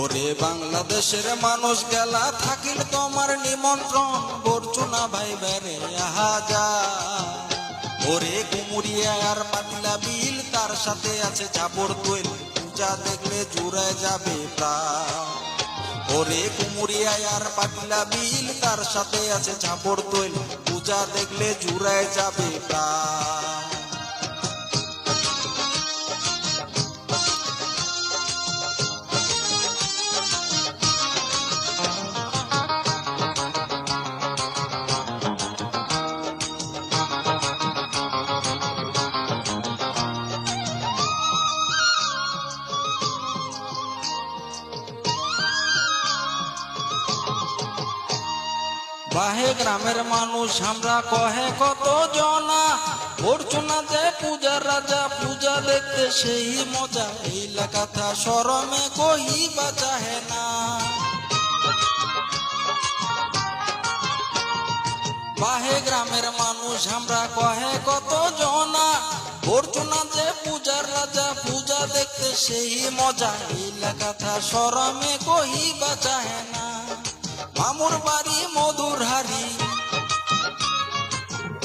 ওরে বাংলাদেশের মানুষ গেলা থাকিল তোমার নিমন্ত্রণ করছ না ভাই বেড়ে আহা যা। ওরে কুমুরিয়া আর পাতিলা বিল, তার সাথে আছে ঝাপড় তৈল পূজা দেখলে জুড়ে যাবে প্রাণ। ওরে কুমুরিয়া আর পাতিলা বিল, তার সাথে আছে ঝাপড় তৈল পূজা দেখলে জুড়ে যাবে প্রাণ। বাহে গ্রামের মানুষ, আমরা কহে কত জনা। করছ না যে পূজার রাজা, পূজা দেখতে সেই মজা। এই লেখাটা সরমে কহি বাঁচাহে না। বাহে গ্রামের মানুষ, আমরা কহে কত জনা। করছ না যে পূজার রাজা, পূজা দেখতে সেই মজা। এই লেখাটা সরমে কহি বাঁচাহে না। মামুর বাড়ি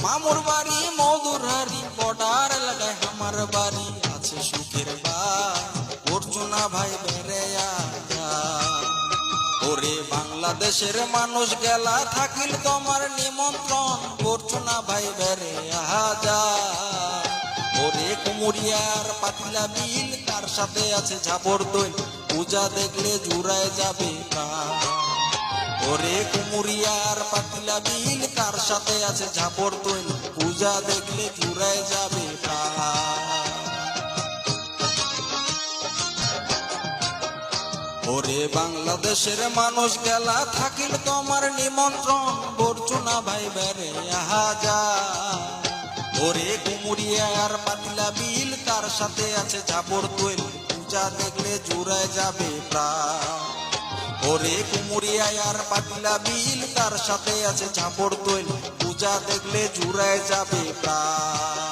মামুর বাড়ি, মধুর হারি বর্ডার এলাকায় আমার বাড়ি আছে সুখের বা করছ না ভাই বেড়ে। ওরে বাংলাদেশের মানুষ গেলা থাকিল তোমার নিমন্ত্রণ করছ না ভাই বেড়ে আহা যা ওরে কুমুরিয়ার পাতিলা বিল, তার সাথে আছে ঝাপড় দই, পূজা দেখলে জুড়ায় যাবে ওরে কুমুরিয়ার পাতিলা বিল সাথে আছে ঝাপড় তৈল। পূজা দেখলে জুড়ায় যাবে ওরে বাংলাদেশের মানুষ গেলা থাকিল তোমার নিমন্ত্রণ করছ না ভাই বেড়ে আহা যা ওরে কুমুরিয়া আর পাতিলা বিল, তার সাথে আছে ঝাপড় তৈল। পূজা দেখলে জুড়ায় যাবে প্রাণ ওরে কুমুরিয়ায় আর পাতলা বিল, তার সাথে আছে ঝাপড় তৈল পূজা দেখলে জুড়ায় যাবে প্রাণ।